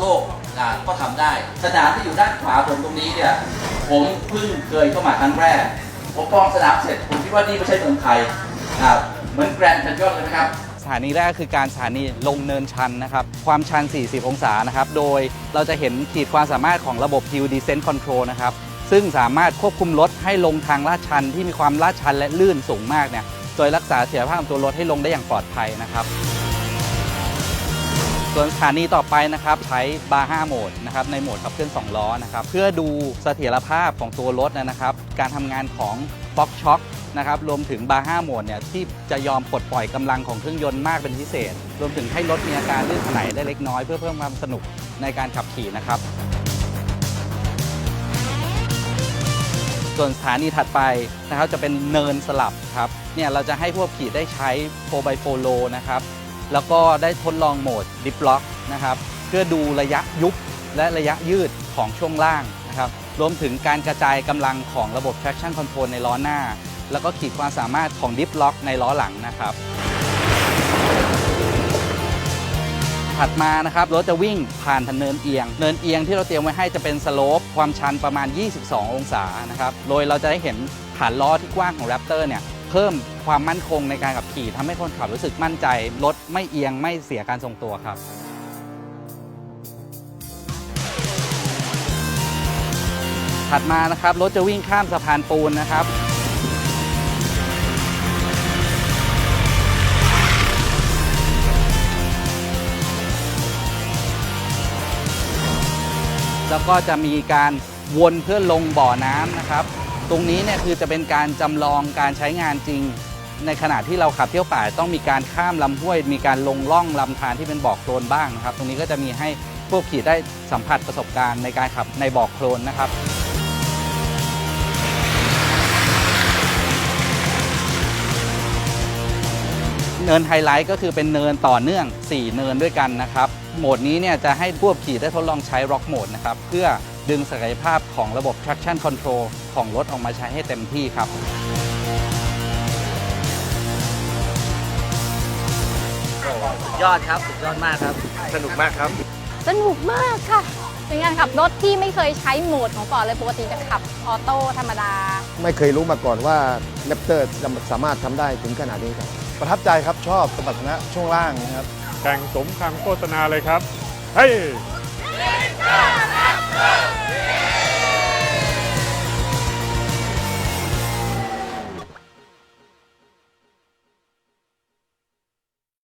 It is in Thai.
โลกอ่าก็ทำได้ สนามที่อยู่ด้านขวาผมตรงนี้เนี่ยผมเพิ่งเคยเข้ามาครั้งแรก ผมมองสนามเสร็จผมคิดว่านี่ไม่ใช่เมืองไทยอ่าเหมือนแกรนด์แคนยอนเลยนะครับสถานีแรกคือการสถานีลงเนินชันนะครับ ความชัน 40 องศานะครับ โดยเราจะเห็นขีดความสามารถของระบบ Hill Descent Control นะครับ ซึ่งสามารถควบคุมรถให้ลงทางลาดชันที่มีความลาดชันและลื่นสูงมากเนี่ย โดยรักษาเสถียรภาพของตัวรถให้ลงได้อย่างปลอดภัยนะครับ ส่วนสถานีต่อไปนะครับใช้บาร์5โหมดนะครับในโหมดขับเคลื่อน2ล้อนะครับเพื่อดูเสถียรภาพของตัวรถนะครับ การทำงานของฟ็อกช็อคนะครับรวมถึงบาร์5โหมดเนี่ยที่จะยอมปลดปล่อยกำลังของเครื่องยนต์มากเป็นพิเศษ รวมถึงให้รถมีอาการลื่นถลายได้เล็กน้อยเพื่อเพิ่มความสนุกในการขับขี่นะครับส่วนสถานีถัดไปนะครับจะเป็นเนินสลับครับเนี่ยเราจะให้พวกขี่ได้ใช้ 4x4 low นะครับ แล้วก็ได้ทดลองโหมด Dip Lock นะครับเพื่อดูระยะยุบและระยะยืดของช่วงล่างนะครับรวมถึงการกระจายกำลังของระบบ traction control ในล้อหน้า แล้วก็ขีดความสามารถของ Dip Lock ในล้อหลังนะครับ ถัดมานะครับรถจะวิ่งผ่านทางเนินเอียง เนินเอียงที่เราเตรียมไว้ให้จะเป็นสโลปความชันประมาณ 22 องศานะครับโดยเราจะได้เห็นฐานล้อที่กว้างของ Raptor เนี่ย เพิ่มความมั่นคงในการขับขี่ทำให้คนขับรู้สึกมั่นใจรถไม่เอียงไม่เสียการทรงตัวครับถัดมานะครับรถจะวิ่งข้ามสะพานปูนนะครับ แล้วก็จะมีการวนเพื่อลงบ่อน้ำนะครับ ตรงนี้เนี่ยคือจะเป็นการจำลองการใช้งานจริง ในขณะที่เราขับเที่ยวป่าต้องมีการข้ามลำห้วย มีการลงล่องลำธารที่เป็นบ่อโคลนบ้างนะครับ ตรงนี้ก็จะมีให้พวกขี่ได้สัมผัสประสบการณ์ในการขับในบ่อโคลนนะครับเนินไฮไลท์ก็คือเป็นเนินต่อเนื่อง 4 เนินด้วยกันนะครับ โหมดนี้เนี่ยจะให้ผู้ขี่ได้ทดลองใช้ Rock Mode นะครับ เพื่อ ดึงศักยภาพของระบบ traction control ของรถออกมาใช้ให้เต็มที่ครับ สุดยอดครับ สุดยอดมากครับ สนุกมากครับ สนุกมากค่ะ เป็นการขับรถที่ไม่เคยใช้โหมดของฟอร์ดเลยปกติจะขับออโต้ธรรมดา ไม่เคยรู้มาก่อนว่าแรปเตอร์สามารถทำได้ถึงขนาดนี้ครับ ประทับใจครับชอบสมรรถนะช่วงล่างนะครับแต่งสมคำโฆษณาเลยครับ เฮ้ย Yeah.